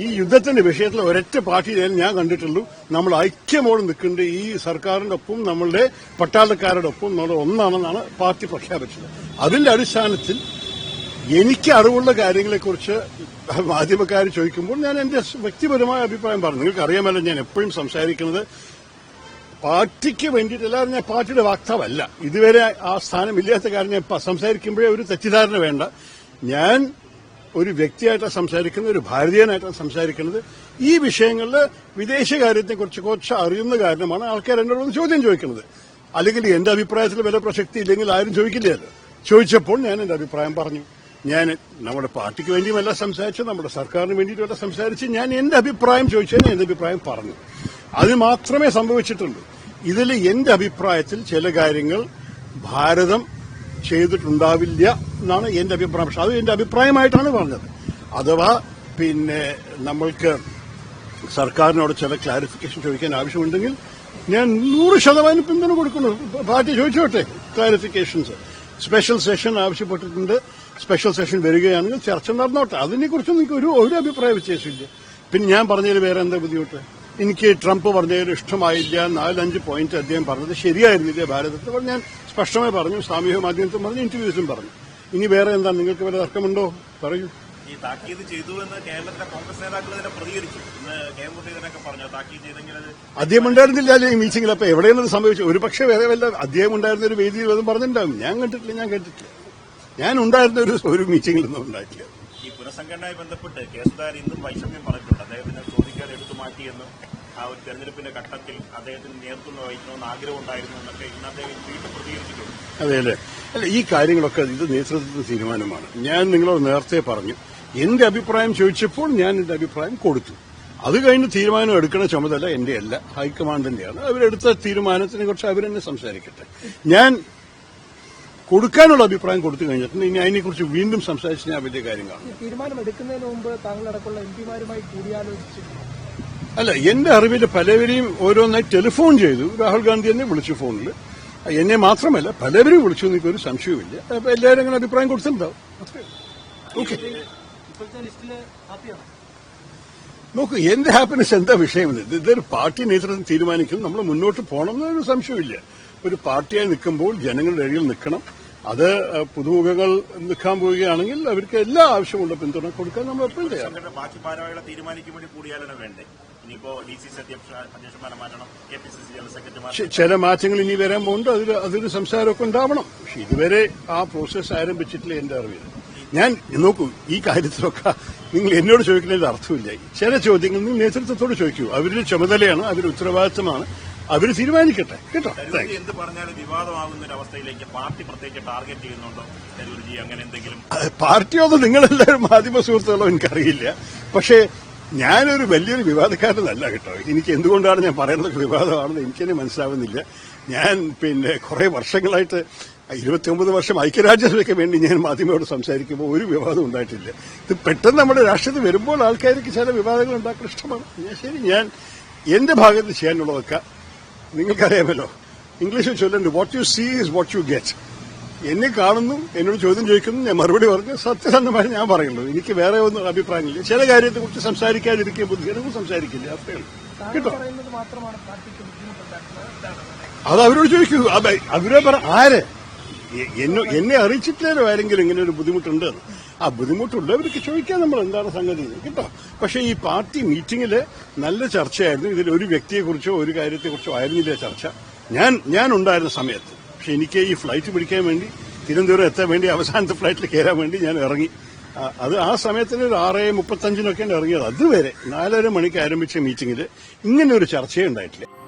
ഈ യുദ്ധത്തിന്റെ വിഷയത്തിൽ ഒരൊറ്റ പാർട്ടിയിലും ഞാൻ കണ്ടിട്ടുള്ളൂ. നമ്മൾ ഐക്യമോട് നിൽക്കേണ്ട ഈ സർക്കാരിന്റെ ഒപ്പം നമ്മളുടെ പട്ടാളക്കാരുടെ ഒപ്പം നമ്മൾ ഒന്നാണെന്നാണ് പാർട്ടി പ്രഖ്യാപിച്ചത്. അതിന്റെ അടിസ്ഥാനത്തിൽ എനിക്ക് അറിവുള്ള കാര്യങ്ങളെക്കുറിച്ച് മാധ്യമക്കാർ ചോദിക്കുമ്പോൾ ഞാൻ എന്റെ വ്യക്തിപരമായ അഭിപ്രായം പറഞ്ഞു. നിങ്ങൾക്ക് അറിയാമല്ലോ ഞാൻ എപ്പോഴും സംസാരിക്കുന്നത് പാർട്ടിക്ക് വേണ്ടിയിട്ടല്ല ഞാൻ പാർട്ടിയുടെ വാക്താവല്ല. ഇതുവരെ ആ സ്ഥാനം ഇല്ലാത്ത കാര്യം ഞാൻ സംസാരിക്കുമ്പോഴേ ഒരു തെറ്റിദ്ധാരണ വേണ്ട. ഞാൻ ഒരു വ്യക്തിയായിട്ടാണ് സംസാരിക്കുന്നത് ഒരു ഭാരതീയനായിട്ടാണ് സംസാരിക്കുന്നത് ഈ വിഷയങ്ങളിൽ വിദേശകാര്യത്തെക്കുറിച്ച് കുറച്ച് അറിയുന്ന കാരണമാണ് ആൾക്കാർ എന്നോട് വന്ന് ചോദ്യം ചോദിക്കുന്നത്. അല്ലെങ്കിൽ എന്റെ അഭിപ്രായത്തിൽ വില പ്രസക്തി ഇല്ലെങ്കിൽ ആരും ചോദിക്കില്ലല്ലോ ചോദിച്ചപ്പോൾ ഞാൻ എന്റെ അഭിപ്രായം പറഞ്ഞു. ഞാൻ നമ്മുടെ പാർട്ടിക്ക് വേണ്ടിയുമല്ല സംസാരിച്ചു നമ്മുടെ സർക്കാരിന് വേണ്ടിയിട്ടുമല്ല സംസാരിച്ച് ഞാൻ എന്റെ അഭിപ്രായം ചോദിച്ചതിന് എന്റെ അഭിപ്രായം പറഞ്ഞു. അത് മാത്രമേ സംഭവിച്ചിട്ടുള്ളൂ. ഇതിൽ എന്റെ അഭിപ്രായത്തിൽ ചില കാര്യങ്ങൾ ഭാരതം ചെയ്തിട്ടുണ്ടാവില്ല എന്നാണ് എന്റെ അഭിപ്രായം. പക്ഷെ അത് എന്റെ അഭിപ്രായമായിട്ടാണ് പറഞ്ഞത്. അഥവാ പിന്നെ നമ്മൾക്ക് സർക്കാരിനോട് ചില ക്ലാരിഫിക്കേഷൻ ചോദിക്കാൻ ആവശ്യമുണ്ടെങ്കിൽ ഞാൻ നൂറ് ശതമാനം പിന്തുണ കൊടുക്കുന്നു. പാർട്ടി ചോദിച്ചോട്ടെ ക്ലാരിഫിക്കേഷൻസ് സ്പെഷ്യൽ സെഷൻ ആവശ്യപ്പെട്ടിട്ടുണ്ട്. സ്പെഷ്യൽ സെഷൻ വരികയാണെങ്കിൽ ചർച്ച നടന്നോട്ടെ. അതിനെക്കുറിച്ച് നിങ്ങൾക്ക് ഒരു ഒരു അഭിപ്രായ വ്യത്യാസമില്ല. പിന്നെ ഞാൻ പറഞ്ഞതിൽ വേറെ എന്താ ബുദ്ധിമുട്ട്? എനിക്ക് ട്രംപ് പറഞ്ഞതിൽ ഇഷ്ടമായില്ല നാലഞ്ച് പോയിന്റ് അദ്ദേഹം പറഞ്ഞത് ശരിയായിരുന്നില്ല ഭാരതത്തിൽ. അപ്പോൾ ഞാൻ സ്പഷ്ടമായി പറഞ്ഞു സാമൂഹ്യ മാധ്യമത്തിൽ പറഞ്ഞു ഇന്റർവ്യൂസിലും പറഞ്ഞു. ഇനി വേറെ എന്താ നിങ്ങൾക്ക് വല്ല തർക്കമുണ്ടോ? പറയൂ. ഈ താക്കീത് ചെയ്തു എന്ന് കേരളത്തിലെ കോൺഗ്രസ് നേതാക്കൾ തന്നെ പ്രതികരിച്ചു. ഇന്ന് കെ എം മുരളീധരനൊക്കെ പറഞ്ഞു താക്കീത് ചെയ്തെങ്കിൽ അദ്ദേഹം ഉണ്ടായിരുന്നില്ല ഈ മീറ്റിംഗിൽ അപ്പൊ എവിടെയാണ് സംഭവിച്ചത് ഒരു പക്ഷേ വേറെ വല്ല അദ്ദേഹം ഉണ്ടായിരുന്ന ഒരു വേദിയിൽ അതും പറഞ്ഞിട്ടുണ്ടാവും ഞാൻ കണ്ടിട്ടില്ല ഞാൻ കേട്ടിട്ടില്ല. ഞാൻ ഉണ്ടായിരുന്ന ഒരു ഒരു മീറ്റിംഗിലൊന്നും ഉണ്ടായിട്ടില്ല. ഈ പുനഃസംഘടനയുമായി ബന്ധപ്പെട്ട് കെ സുധാകരൻ ഇന്നും വൈഷമ്യം പറഞ്ഞിട്ടുണ്ട്. അദ്ദേഹത്തിന് ചോദിക്കാതെ എടുത്തു മാറ്റിയെന്നും ആ ഒരു തെരഞ്ഞെടുപ്പിന്റെ ഘട്ടത്തിൽ അദ്ദേഹത്തിന് നേതൃത്വം വഹിക്കണമെന്ന് ആഗ്രഹം ഉണ്ടായിരുന്നു എന്നൊക്കെ ഇന്ന് അദ്ദേഹം വീണ്ടും പ്രതികരിച്ചിട്ടുണ്ട്. അതെ അല്ലേ? അല്ല ഈ കാര്യങ്ങളൊക്കെ ഇത് നേതൃത്വത്തിന്റെ തീരുമാനമാണ്. ഞാൻ നിങ്ങളോട് നേരത്തെ പറഞ്ഞു എന്റെ അഭിപ്രായം ചോദിച്ചപ്പോൾ ഞാൻ എന്റെ അഭിപ്രായം കൊടുത്തു. അത് കഴിഞ്ഞ് തീരുമാനം എടുക്കുന്ന ചുമതല എന്റെ അല്ല ഹൈക്കമാൻഡിന്റെയാണ്. അവരെടുത്ത തീരുമാനത്തിനെ കുറിച്ച് അവരെന്നെ സംസാരിക്കട്ടെ. ഞാൻ കൊടുക്കാനുള്ള അഭിപ്രായം കൊടുത്തു കഴിഞ്ഞിട്ടുണ്ട്. ഇനി അതിനെക്കുറിച്ച് വീണ്ടും സംസാരിച്ച് ഞാൻ വലിയ കാര്യം കാണും. ഈ തീരുമാനം എടുക്കുന്നതിന് മുമ്പ് താങ്കളടക്കമുള്ള എം പിമാരുമായി കൂടിയാലോചിച്ചിട്ടുണ്ട്? അല്ല എന്റെ അറിവിൽ പലവരെയും ഓരോന്നായി ടെലിഫോൺ ചെയ്തു. രാഹുൽ ഗാന്ധി എന്നെ വിളിച്ചു ഫോണിൽ എന്നെ മാത്രമല്ല പലവരും വിളിച്ചു എനിക്ക് ഒരു സംശയവുമില്ല. അപ്പൊ എല്ലാവരും അങ്ങനെ അഭിപ്രായം കൊടുത്തിട്ടുണ്ടാവും. ഓക്കെ. നോക്കൂ എന്റെ ഹാപ്പിനെസ് എന്താ വിഷയം ഇത് ഇതൊരു പാർട്ടി നേതൃത്വം തീരുമാനിക്കുന്നു. നമ്മൾ മുന്നോട്ട് പോകണം എന്നൊരു സംശയമില്ല ഒരു പാർട്ടിയായി നിൽക്കുമ്പോൾ ജനങ്ങളുടെ ഇടയിൽ നിൽക്കണം. അത് പുതുമുഖങ്ങൾ നിൽക്കാൻ പോവുകയാണെങ്കിൽ അവർക്ക് എല്ലാ ആവശ്യമുള്ള പിന്തുണ കൊടുക്കാൻ നമ്മൾ എപ്പോഴും തയ്യാറാണ്. സംഘടന ബാക്കി ഭാരവാഹികളെ വേണ്ടി കൂടിയാലോചന വേണ്ടേ ഇനിയിപ്പോ ഡി സി സി മാറ്റണം K P C C general സെക്രട്ടറിമാർ ചെ- ചില മാറ്റങ്ങൾ ഇനി വരാൻ പോകുന്നുണ്ട്. അതിൽ അതൊരു സംസാരമൊക്കെ ഉണ്ടാവണം. പക്ഷെ ഇതുവരെ ആ പ്രോസസ്സ് ആരംഭിച്ചിട്ടില്ല എന്റെ അറിവിൽ. ഞാൻ നോക്കൂ ഈ കാര്യത്തിലൊക്കെ നിങ്ങൾ എന്നോട് ചോദിക്കുന്നതിൽ അർത്ഥമില്ല. ചില ചോദ്യങ്ങൾ നിങ്ങൾ നേതൃത്വത്തോട് ചോദിക്കൂ. അവരുടെ ചുമതലയാണ് അവരുടെ ഉത്തരവാദിത്തമാണ് അവർ തീരുമാനിക്കട്ടെ. കേട്ടോ? എന്ത് പറഞ്ഞാലും വിവാദമാകുന്ന ഒരു അവസ്ഥയിലേക്ക് പാർട്ടി പ്രത്യേകിച്ച് ടാർഗറ്റ് ചെയ്യുന്നുണ്ടോ? തരൂർജി അങ്ങനെ എന്തെങ്കിലും? പാർട്ടിയോ അത് നിങ്ങളെല്ലാവരും മാധ്യമ സുഹൃത്തുക്കളോ എനിക്കറിയില്ല. പക്ഷേ ഞാനൊരു വലിയൊരു വിവാദക്കാരനല്ല കേട്ടോ. എനിക്ക് എന്തുകൊണ്ടാണ് ഞാൻ പറയുന്നത് വിവാദമാണെന്ന് എനിക്ക് എനിക്കെന്നെ മനസ്സിലാവുന്നില്ല. ഞാൻ പിന്നെ കുറെ വർഷങ്ങളായിട്ട് ഇരുപത്തിയൊമ്പത് വർഷം ഐക്യരാജ്യസഭയ്ക്ക് വേണ്ടി ഞാൻ മാധ്യമയോട് സംസാരിക്കുമ്പോൾ ഒരു വിവാദം ഉണ്ടായിട്ടില്ല. ഇത് പെട്ടെന്ന് നമ്മുടെ രാഷ്ട്രീയത്തിൽ വരുമ്പോൾ ആൾക്കാർക്ക് ചില വിവാദങ്ങൾ ഉണ്ടാക്കാൻ ഇഷ്ടമാണ്. ശരി ഞാൻ എന്റെ ഭാഗത്ത് ചെയ്യാനുള്ളതൊക്കെ നിങ്ങൾക്കറിയാമല്ലോ. ഇംഗ്ലീഷിൽ ചൊല്ലുന്നുണ്ട് what you see is what you get എന്നെ കാണുന്നു എന്നോട് ചോദ്യം ചോദിക്കുന്നു ഞാൻ മറുപടി പറഞ്ഞു സത്യസന്ധമായി ഞാൻ പറയുന്നത് എനിക്ക് വേറെ ഒന്നും അഭിപ്രായമില്ല. ചില കാര്യത്തെക്കുറിച്ച് സംസാരിക്കാതിരിക്കുക ബുദ്ധിജനവും സംസാരിക്കില്ല കേട്ടോ? അത് അവരോട് ചോദിക്കൂ അവരെ പറ ആര്? എന്നെ അറിയിച്ചിട്ടില്ലല്ലോ ആരെങ്കിലും ഇങ്ങനെ ഒരു ബുദ്ധിമുട്ടുണ്ട്. ആ ബുദ്ധിമുട്ടുള്ളവർക്ക് ചോദിക്കാൻ നമ്മൾ എന്താണ് സംഗതി? കേട്ടോ. പക്ഷെ ഈ പാർട്ടി മീറ്റിംഗിൽ നല്ല ചർച്ചയായിരുന്നു. ഇതിൽ ഒരു വ്യക്തിയെക്കുറിച്ചോ ഒരു കാര്യത്തെക്കുറിച്ചോ ആയിരുന്നില്ല ചർച്ച. ഞാൻ ഞാൻ ഉണ്ടായിരുന്ന സമയത്ത്. പക്ഷെ എനിക്ക് ഈ ഫ്ലൈറ്റ് പിടിക്കാൻ വേണ്ടി തിരുവനന്തപുരം എത്താൻ വേണ്ടി അവസാനത്തെ ഫ്ലൈറ്റിൽ കയറാൻ വേണ്ടി ഞാൻ ഇറങ്ങി. അത് ആ സമയത്തിന് ഒരു ആറ് മുപ്പത്തഞ്ചിനൊക്കെയാണ് ഇറങ്ങിയത്. അതുവരെ നാലര മണിക്ക് ആരംഭിച്ച മീറ്റിംഗിൽ ഇങ്ങനെ ഒരു ചർച്ചയേ ഉണ്ടായിട്ടില്ല.